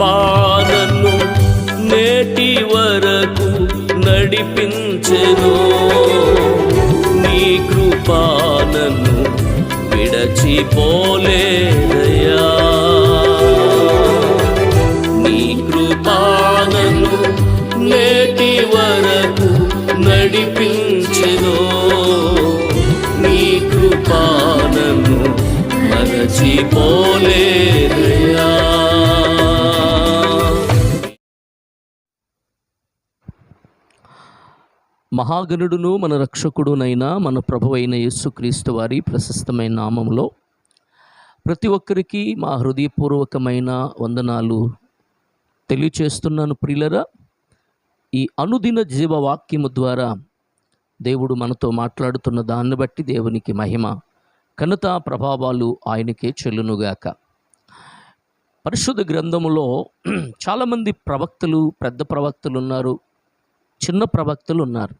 కృపానను నేటి వరకు నడిపించెను. నీ కృపాలను విడచిపోలేదయా నీ కృపాలను నేటి వరకు నడిపించెను. నీ కృపాలను మరచిపోలేదయా మహాగణుడును మన రక్షకుడునైన మన ప్రభువైన యేసుక్రీస్తు వారి ప్రశస్తమైన నామంలో ప్రతి ఒక్కరికి మా హృదయపూర్వకమైన వందనాలు తెలియచేస్తున్నాను ప్రియులరా. ఈ అనుదిన జీవవాక్యము ద్వారా దేవుడు మనతో మాట్లాడుతున్న దాన్ని బట్టి దేవునికి మహిమ ఘనత ప్రభావాలు ఆయనకే చెల్లునుగాక. పరిశుద్ధ గ్రంథములో చాలామంది ప్రవక్తలు పెద్ద ప్రవక్తలు ఉన్నారు. చిన్న ప్రవక్తలు ఉన్నారు.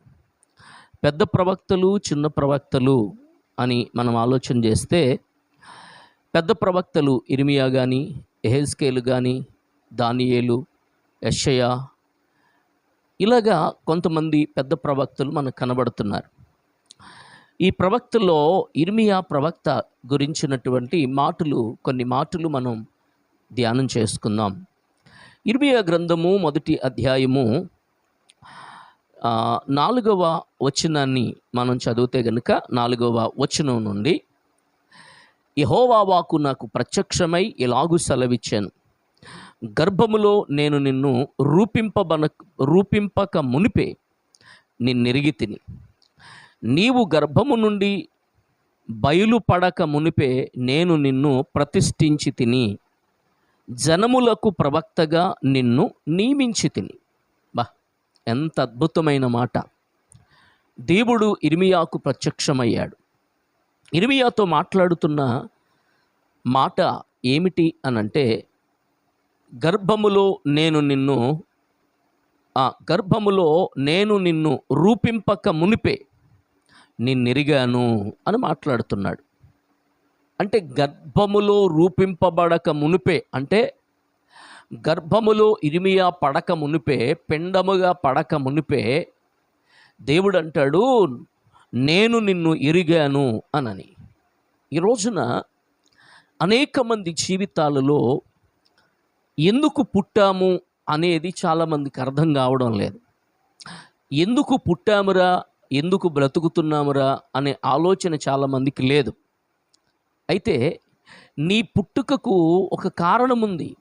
పెద్ద ప్రవక్తలు చిన్న ప్రవక్తలు అని మనం ఆలోచన చేస్తే పెద్ద ప్రవక్తలు ఇర్మియా కానీ ఎహెజ్కేలు కానీ దానియేలు యషయ ఇలాగా కొంతమంది పెద్ద ప్రవక్తలు మనకు కనబడుతున్నారు. ఈ ప్రవక్తలో ఇర్మియా ప్రవక్త గురించినటువంటి మాటలు కొన్ని మాటలు మనం ధ్యానం చేసుకుందాం. ఇర్మియా గ్రంథము మొదటి అధ్యాయము నాలుగవ వచనాన్ని మనం చదివితే గనుక నాలుగవ వచనం నుండి యహోవా వాకు నాకు ప్రత్యక్షమై ఇలాగు సెలవిచ్చాను. గర్భములో నేను నిన్ను రూపింపబన రూపింపక మునిపే నిన్నెరిగి తిని. నీవు గర్భము నుండి బయలుపడక మునిపే నేను నిన్ను ప్రతిష్ఠించి తిని జనములకు ప్రవక్తగా నిన్ను నియమించి తిని. ఎంత అద్భుతమైన మాట. దేవుడు ఇర్మియాకు ప్రత్యక్షమయ్యాడు. ఇర్మియాతో మాట్లాడుతున్న మాట ఏమిటి అనంటే గర్భములో నేను నిన్ను ఆ గర్భములో నేను నిన్ను రూపింపక మునిపే నిన్నెరిగాను అని మాట్లాడుతున్నాడు. అంటే గర్భములో రూపింపబడక మునిపే అంటే గర్భములో ఇరిమియా పడక మునిపే పిండముగా పడక మునిపే దేవుడు అంటాడు నేను నిన్ను ఎరిగాను అనని. ఈ రోజున అనేక మంది జీవితాలలో ఎందుకు పుట్టాము అనేది చాలామందికి అర్థం కావడం లేదు. ఎందుకు పుట్టామురా ఎందుకు బ్రతుకుతున్నామురా అనే ఆలోచన చాలామందికి లేదు. అయితే నీ పుట్టుకకు ఒక కారణం ఉంది.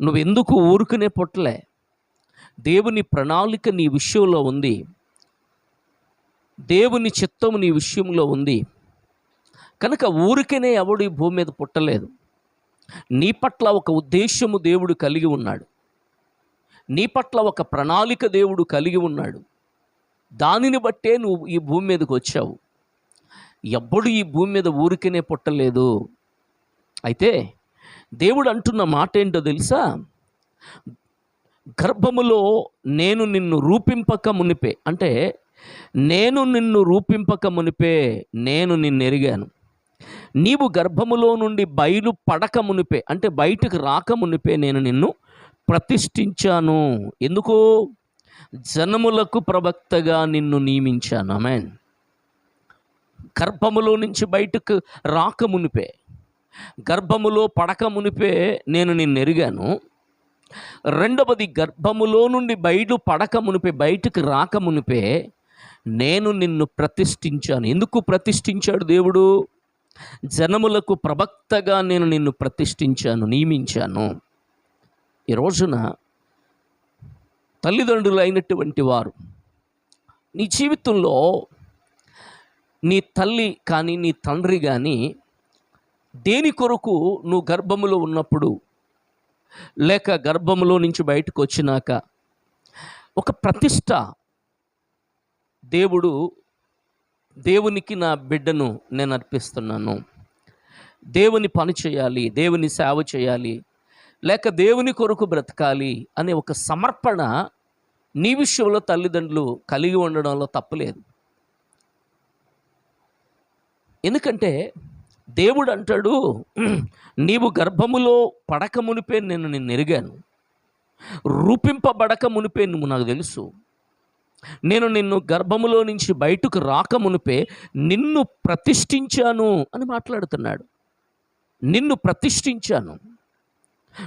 నువ్వెందుకు ఊరుకునే పుట్టలే? దేవుని ప్రణాళిక నీ విషయంలో ఉంది. దేవుని చిత్తము నీ విషయంలో ఉంది. కనుక ఊరికనే ఎవడు ఈ భూమి మీద పుట్టలేదు. నీ పట్ల ఒక ఉద్దేశము దేవుడు కలిగి ఉన్నాడు. నీ పట్ల ఒక ప్రణాళిక దేవుడు కలిగి ఉన్నాడు. దానిని బట్టే నువ్వు ఈ భూమి మీదకి వచ్చావు. ఎవ్వడు ఈ భూమి మీద ఊరికనే పుట్టలేదు. అయితే దేవుడు అంటున్న మాట ఏంటో తెలుసా? గర్భములో నేను నిన్ను రూపింపక మునిపే. అంటే నేను నిన్ను రూపింపక మునిపే నేను నిన్ను ఎరిగాను నీవు గర్భములో నుండి బయలు పడక మునిపే అంటే బయటకు రాక మునిపే నేను నిన్ను ప్రతిష్ఠించాను. ఎందుకు? జనములకు ప్రవక్తగా నిన్ను నియమించాను. ఆమెన్. గర్భములో నుంచి బయటకు రాక మునిపే. గర్భములో పడక మునిపే నేను నిన్ను ఎరిగాను రెండవది గర్భములో నుండి బయలు పడక మునిపే బయటకు రాక మునిపే నేను నిన్ను ప్రతిష్ఠించాను. ఎందుకు ప్రతిష్ఠించాడు దేవుడు? జనములకు ప్రవక్తగా నేను నిన్ను ప్రతిష్ఠించాను నియమించాను. ఈ రోజున తల్లిదండ్రులు అయినటువంటి వారు నీ జీవితంలో నీ తల్లి కానీ నీ తండ్రి కానీ దేని కొరకు నువ్వు గర్భములో ఉన్నప్పుడు లేక గర్భములో నుంచి బయటకు వచ్చినాక ఒక ప్రతిష్ట దేవుడు దేవునికి నా బిడ్డను నేను అర్పిస్తున్నాను. దేవుని పని చేయాలి దేవుని సేవ చేయాలి లేక దేవుని కొరకు బ్రతకాలి అనే ఒక సమర్పణ నీ విషయంలో తల్లిదండ్రులు కలిగి ఉండడంలో తప్పలేదు ఎందుకంటే దేవుడు అంటాడు నీవు గర్భములో పడక మునిపే నేను నిన్ను ఎరిగాను. రూపింపబడక మునిపే నువ్వు నాకు తెలుసు. నేను నిన్ను గర్భములో నుంచి బయటకు రాక మునిపే నిన్ను ప్రతిష్ఠించాను అని మాట్లాడుతున్నాడు. నిన్ను ప్రతిష్ఠించాను.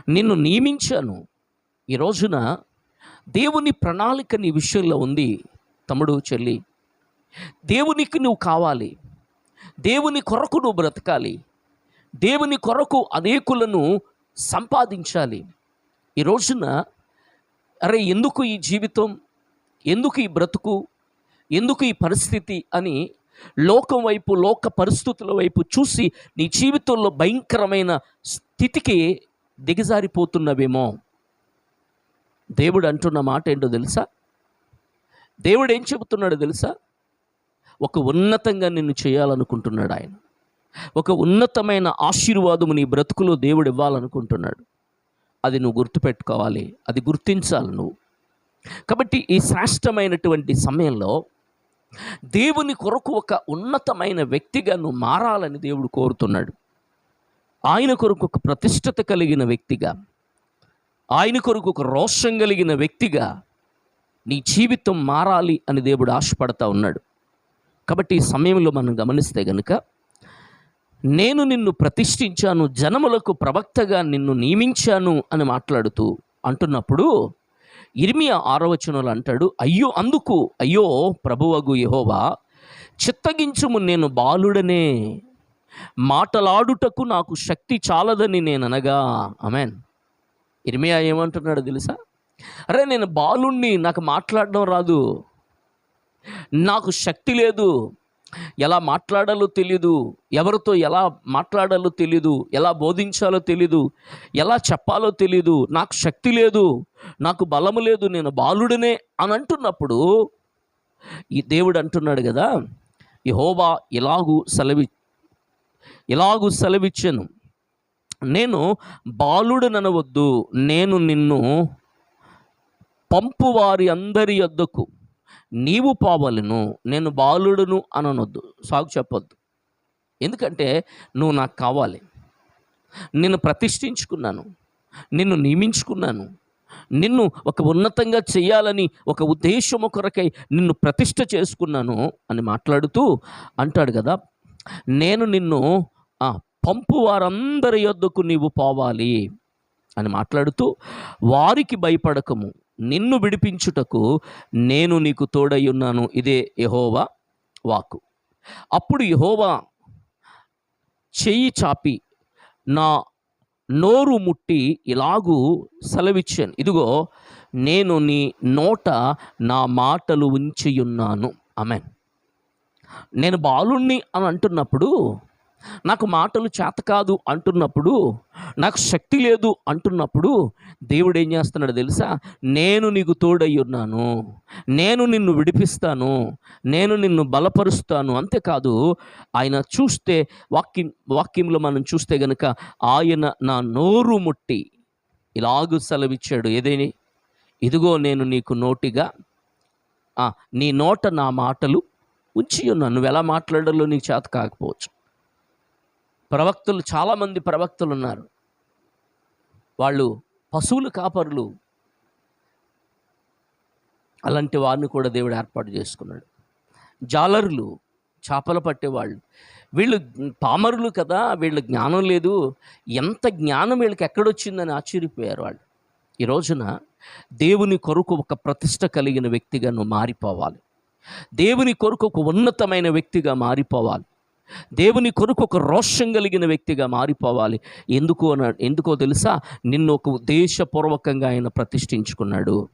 నిన్ను నియమించాను. ఈ రోజున దేవుని ప్రణాళిక నీ విషయంలో ఉంది తమ్ముడు చెల్లి. దేవునికి నువ్వు కావాలి. దేవుని కొరకు నువ్వు బ్రతకాలి. దేవుని కొరకు అనేకులను సంపాదించాలి. ఈ రోజున అరే ఎందుకు ఈ జీవితం? ఎందుకు ఈ బ్రతుకు? ఎందుకు ఈ పరిస్థితి అని లోకం వైపు లోక పరిస్థితుల వైపు చూసి నీ జీవితంలో భయంకరమైన స్థితికి దిగజారిపోతున్నవేమో. దేవుడు అంటున్న మాట ఏంటో తెలుసా? దేవుడు ఏం చెబుతున్నాడో తెలుసా? ఒక ఉన్నతంగా నిన్ను చేయాలనుకుంటున్నాడు ఆయన. ఒక ఉన్నతమైన ఆశీర్వాదము నీ బ్రతుకులో దేవుడు ఇవ్వాలనుకుంటున్నాడు. అది నువ్వు గుర్తుపెట్టుకోవాలి. అది గుర్తించాలి నువ్వు. కాబట్టి ఈ శ్రేష్టమైనటువంటి సమయంలో దేవుని కొరకు ఒక ఉన్నతమైన వ్యక్తిగా నువ్వు మారాలని దేవుడు కోరుతున్నాడు. ఆయన కొరకు ఒక ప్రతిష్టత కలిగిన వ్యక్తిగా ఆయన కొరకు ఒక రోషం కలిగిన వ్యక్తిగా నీ జీవితం మారాలి అని దేవుడు ఆశపడతా ఉన్నాడు. కాబట్టి ఈ సమయంలో మనం గమనిస్తే గనుక నేను నిన్ను ప్రతిష్ఠించాను జనములకు ప్రవక్తగా నిన్ను నియమించాను అని మాట్లాడుతూ అంటున్నప్పుడు ఇర్మియా ఆరవచనలు అంటాడు అయ్యో అందుకు అయ్యో ప్రభువగు యహోవా చిత్తగించుము నేను బాలుడనే మాటలాడుటకు నాకు శక్తి చాలదని నేను అనగా అమెన్ ఇర్మియా ఏమంటున్నాడు తెలుసా? అరే నేను బాలుణ్ణి నాకు మాట్లాడడం రాదు. నాకు శక్తి లేదు. ఎలా మాట్లాడాలో తెలీదు. ఎవరితో ఎలా మాట్లాడాలో తెలీదు. ఎలా బోధించాలో తెలీదు. ఎలా చెప్పాలో తెలీదు. నాకు శక్తి లేదు. నాకు బలము లేదు. నేను బాలుడనే అని అంటున్నప్పుడు ఈ దేవుడు అంటున్నాడు కదా యహోవా ఇలాగూ సెలవి ఇలాగూ సెలవిచ్చాను. నేను బాలుడనవద్దు నేను నిన్ను పంపువారి అందరి యొద్దకు నీవు పోవలను నేను బాలుడును అననొద్దు. సాగు చెప్పొద్దు. ఎందుకంటే నువ్వు నాకు కావాలి. నిన్ను ప్రతిష్ఠించుకున్నాను. నిన్ను నియమించుకున్నాను. నిన్ను ఒక ఉన్నతంగా చేయాలని ఒక ఉద్దేశము కొరకై నిన్ను ప్రతిష్ట చేసుకున్నాను అని మాట్లాడుతూ అంటాడు కదా. నేను నిన్ను పంపు వారందరి యొద్దకు నీవు పోవాలి అని మాట్లాడుతూ వారికి భయపడకము. నిన్ను విడిపించుటకు నేను నీకు తోడయ్యున్నాను ఇదే యహోవా వాక్కు. అప్పుడు యహోవా చెయ్యి చాపి నా నోరు ముట్టి ఇలాగూ సెలవిచ్చాను. ఇదిగో నేను నీ నోట నా మాటలు ఉంచియున్నాను. అమెన్ నేను బాలుణ్ణి అని అంటున్నప్పుడు నాకు మాటలు చేత కాదు అంటున్నప్పుడు నాకు శక్తి లేదు అంటున్నప్పుడు దేవుడు ఏం చేస్తున్నాడు తెలుసా? నేను నీకు తోడై ఉన్నాను. నేను నిన్ను విడిపిస్తాను. నేను నిన్ను బలపరుస్తాను. అంతేకాదు ఆయన చూస్తే వాక్యం వాక్యంలో మనం చూస్తే గనుక ఆయన నా నోరు ముట్టి ఇలాగూ సెలవిచ్చాడు. ఏదేని? ఇదిగో నేను నీకు నోటిగా నీ నోట నా మాటలు ఉంచి ఉన్నాను నువ్వు ఎలా మాట్లాడాలో నీకు చేత కాకపోవచ్చు. ప్రవక్తలు చాలామంది ప్రవక్తలు ఉన్నారు వాళ్ళు పశువులు కాపరులు. అలాంటి వారిని కూడా దేవుడు ఏర్పాటు చేసుకున్నాడు. జాలరులు చేపలు పట్టేవాళ్ళు. వీళ్ళు పామరులు కదా వీళ్ళ జ్ఞానం లేదు. ఎంత జ్ఞానం వీళ్ళకి ఎక్కడొచ్చిందని ఆశ్చర్యపోయారు వాళ్ళు. ఈ రోజున దేవుని కొరకు ఒక ప్రతిష్ట కలిగిన వ్యక్తిగా నువ్వు మారిపోవాలి. దేవుని కొరకు ఒక ఉన్నతమైన వ్యక్తిగా మారిపోవాలి. దేవుని కొరకు ఒక రోషం కలిగిన వ్యక్తిగా మారిపోవాలి. ఎందుకు అన ఎందుకో తెలుసా? నిన్ను ఒక ఉద్దేశపూర్వకంగా ఆయన ప్రతిష్ఠించుకున్నాడు.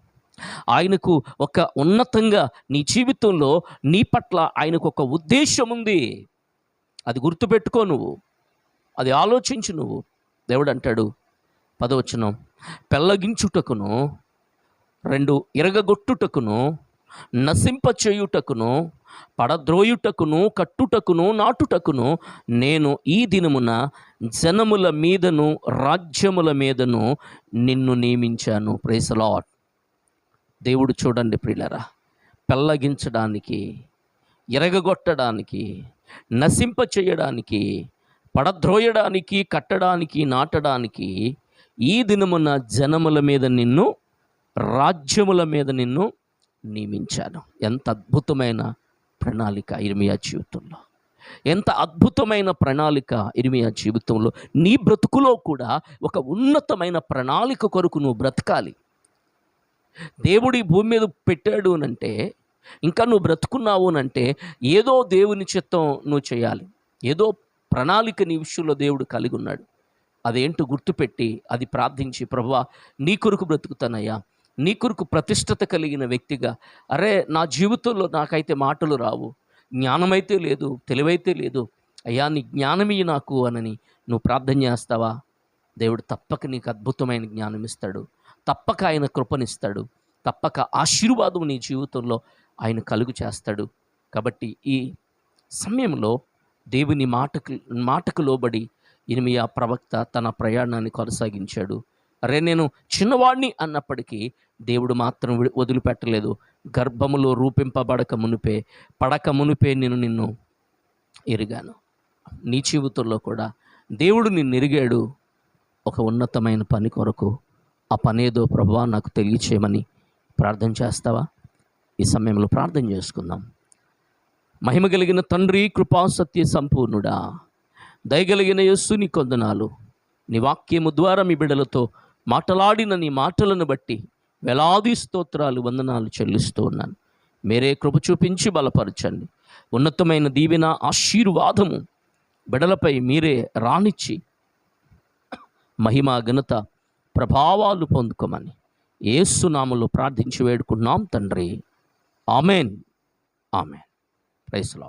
ఆయనకు ఒక ఉన్నతంగా నీ జీవితంలో నీ పట్ల ఆయనకు ఒక ఉద్దేశం ఉంది. అది గుర్తుపెట్టుకో నువ్వు. అది ఆలోచించు నువ్వు. దేవుడు అంటాడు పదవచనం పెళ్ళగించుటకును రెండు ఇరగగొట్టుటకును నశింపచేయుటకును పడద్రోయుటకును కట్టుటకును నాటుటకును నేను ఈ దినమున జనముల మీదను రాజ్యముల మీదను నిన్ను నియమించాను. ప్రేసలాట్ దేవుడు చూడండి ప్రియులరా పెళ్ళగించడానికి ఎరగగొట్టడానికి నశింప చేయడానికి పడద్రోయడానికి కట్టడానికి నాటడానికి ఈ దినమున జనముల మీద నిన్ను రాజ్యముల మీద నిన్ను నియమించాను. ఎంత అద్భుతమైన ప్రణాళిక ఇర్మియా జీవితంలో. ఎంత అద్భుతమైన ప్రణాళిక ఇర్మియా జీవితంలో. నీ బ్రతుకులో కూడా ఒక ఉన్నతమైన ప్రణాళిక కొరకు నువ్వు బ్రతకాలి. దేవుడు ఈ భూమి మీద పెట్టాడు అంటే ఇంకా నువ్వు బ్రతుకున్నావు అంటే ఏదో దేవుని చిత్తం నువ్వు చేయాలి. ఏదో ప్రణాళిక నీ విషయంలో దేవుడు కలిగి ఉన్నాడు. అదేంటో గుర్తుపెట్టి అది ప్రార్థించి ప్రభువా నీ కొరకు బ్రతుకుతానయ్యా. నీ కొరకు ప్రతిష్టత కలిగిన వ్యక్తిగా అరే నా జీవితంలో నాకైతే మాటలు రావు జ్ఞానమైతే లేదు తెలివైతే లేదు అయ్యా నీ జ్ఞానమియ్యి నాకు అనని నువ్వు ప్రార్థన చేస్తావా? దేవుడు తప్పక నీకు అద్భుతమైన జ్ఞానం ఇస్తాడు తప్పక ఆయన కృపనిస్తాడు తప్పక ఆశీర్వాదం నీ జీవితంలో ఆయన కలుగు చేస్తాడు. కాబట్టి ఈ సమయంలో దేవుని మాటకు మాటకు లోబడి ఇనిమియా ప్రవక్త తన ప్రయాణాన్ని కొనసాగించాడు. అరే నేను చిన్నవాడిని అన్నప్పటికీ దేవుడు మాత్రం వదిలిపెట్టలేదు. గర్భములో రూపింపబడక మునిపే పడక మునిపే నేను నిన్ను ఎరిగాను. నీ జీవితంలో కూడా దేవుడు నిన్ను ఎరిగాడు. ఒక ఉన్నతమైన పని కొరకు ఆ పనేదో ప్రభువా నాకు తెలియచేయమని ప్రార్థన చేస్తావా? ఈ సమయంలో ప్రార్థన చేసుకుందాం. మహిమ కలిగిన తండ్రి కృపా సత్య సంపూర్ణుడా. దయగలిగిన యస్సు నీ కొందనాలు. నీ వాక్యము ద్వారా మీ బిడ్డలతో మాట్లాడిన నీ మాటలను బట్టి వేలాది స్తోత్రాలు వందనాలు చెల్లిస్తూ ఉన్నాను. మీరే కృప చూపించి బలపరచండి. ఉన్నతమైన దీవెన ఆశీర్వాదము బిడలపై మీరే రానిచ్చి మహిమ ఘనత ప్రభావాలు పొందుకోమని ఏసునామలో ప్రార్థించి వేడుకున్నాం తండ్రి. ఆమెన్. ఆమెన్. Price lord